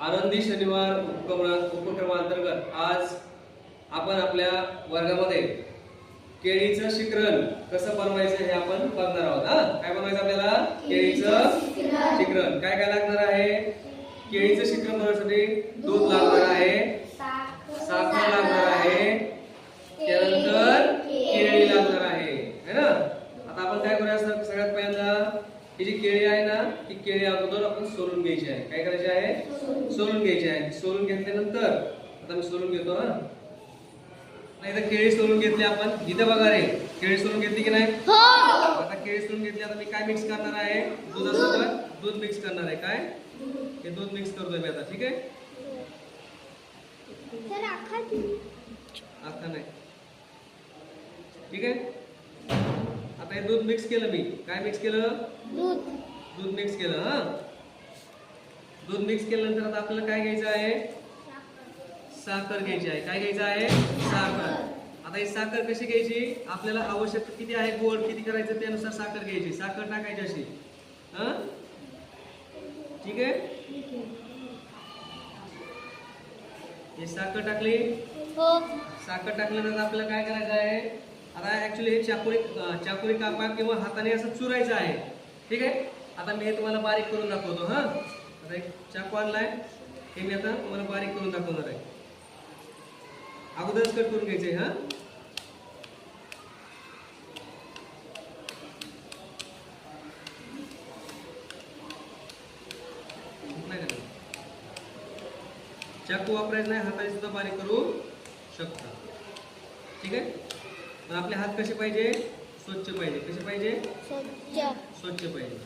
आनंदी शनिवार उपक्रमा उपक्रमांतर्गत आज आपण आपल्या वर्गामध्ये केळीचं शिकरण कसं बनवायचं हे आपण बघणार आहोत हा? काय बनवायचं आपल्याला? केळीचं शिकरण काय काय लागणार आहे? केळीचं शिकरण बनवण्यासाठी दूध लागणार आहे. साखर लागणार आहे. त्यानंतर केळी. लागणार आहे. है ना? आता आपण काय करूया सगळ्यात पहिल्यांदा ही जी केळी आहे ना ही केळी अगोदर आपण सोलून घ्यायची आहे. काय करायची आहे? सोलून घ्यायची आहे. सोलून घेतल्यानंतर आता मी सोलून घेतो हा. नाही तर केळी सोलून घेतली आपण. इथं बघा रे केळी सोलून घेतली की नाही? आता केळी सोलून घेतली आता मी काय मिक्स करणार आहे? दुधासोबत दूध मिक्स करणार आहे काय? हे दूध मिक्स करतोय मी आता ठीक आहे? आता नाही? ठीक आहे? आता हे दूध मिक्स केलं मी. काय मिक्स केलं? दूध. मिक्स केलं हा. दूध मिक्स केल्यानंतर आता आपल्याला काय घ्यायचं आहे? साखर घ्यायची आहे. काय घ्यायचं आहे? साखर. आता ही साखर कशी घ्यायची? आपल्याला आवश्यक किती आहे? गोड किती करायचं त्यानुसार साखर घ्यायची. साखर टाकायची अशी. हा? ठीक आहे? ही साखर टाकली. साखर टाकल्यानंतर आपल्याला काय करायचं आहे? आता ऍक्च्युली हे चाकोरी चाकोरी कापा किंवा हाताने असं चुरायचं आहे. ठीक आहे? आता मी हे तुम्हाला बारीक करून दाखवतो. हा? आता एक चाकू आणलाय. हे मी आता तुम्हाला बारीक करून दाखवणार आहे. अगोदरच कट करून घ्यायचंय हा? चाकू वापरायचा नाही हाताने सुद्धा बारीक करू शकता. ठीक आहे? तर आपले हात कसे पाहिजे? स्वच्छ पाहिजे. कसे पाहिजे? स्वच्छ पाहिजे.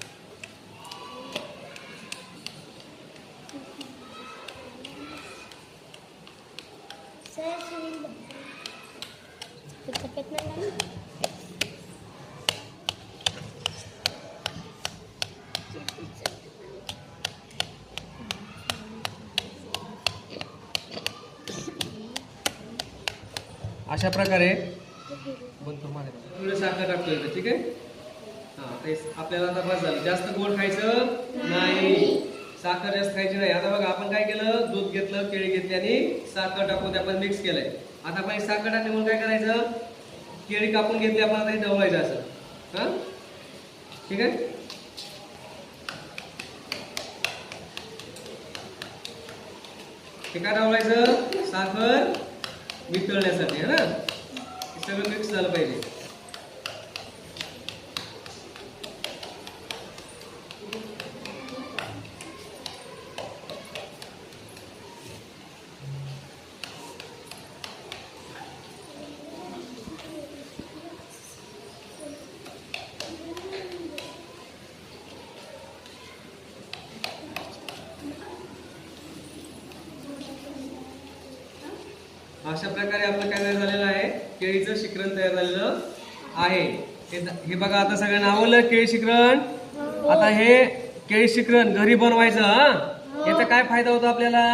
अशा प्रकारे बनतो माझ्या थोडं साखर टाकतो इथं ठीक आहे? हा ते आपल्याला आता बस झालं. जास्त गोड खायचं नाही. साखर जास्त खायची नाही. आता बघा आपण काय केलं? दूध घेतलं केळी घेतली आणि साखर टाकून ते आपण मिक्स केलंय. आता आपण साखर साखर म्हणून काय करायचं? केळी कापून घेतली आपण आता हे असं. हा? ठीक आहे? हे काय डावलायचं साखर वितळण्यासाठी है ना? सगळं मिक्स झालं पाहिजे. अशा प्रकारे आपलं काय तयार झालेलं आहे? केळीचं शिकरण तयार झालेलं आहे. हे बघा आता सगळ्यांना आवडलं केळी शिकरण. आता हे केळी शिकरण घरी बनवायचं हा? याचा काय फायदा होतो आपल्याला?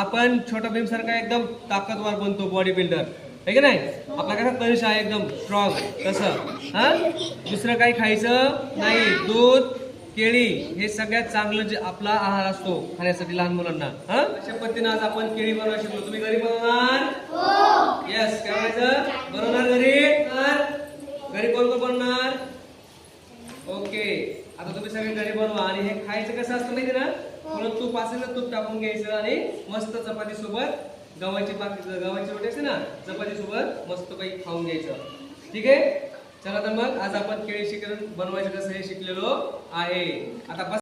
आपण छोटा भीम सारखा एकदम ताकदवार बनतो बॉडी बिल्डर आहे की नाही? आपला कसा तनिष आहे एकदम स्ट्रॉंग तसं हा? दुसरं काही खायचं नाही. दूध केळी हे सगळ्यात चांगलं जे आपला आहार असतो खाण्यासाठी लहान मुलांना हा? अशा पद्धतीनं आज आपण केळी बनवायला शिकलो. तुम्ही घरी बनवणार? येस काय म्हणायचं बनवणार घरी? तर घरी कोण कोण बनणार? ओके. आता तुम्ही सगळे घरी बनवा. आणि हे खायचं कसं असतं माहिती ना? थोडं तूप असेल ना तूप टाकून घ्यायचं आणि मस्त चपाती सोबत गव्हाची पाक गव्हाची रोटी असते ना चपाती सोबत मस्त पैकी खाऊन घ्यायचं. ठीक आहे? चला तर मग आज आपण केळी शिकरण बनवायचं कसं हे शिकलेलो आहे. आता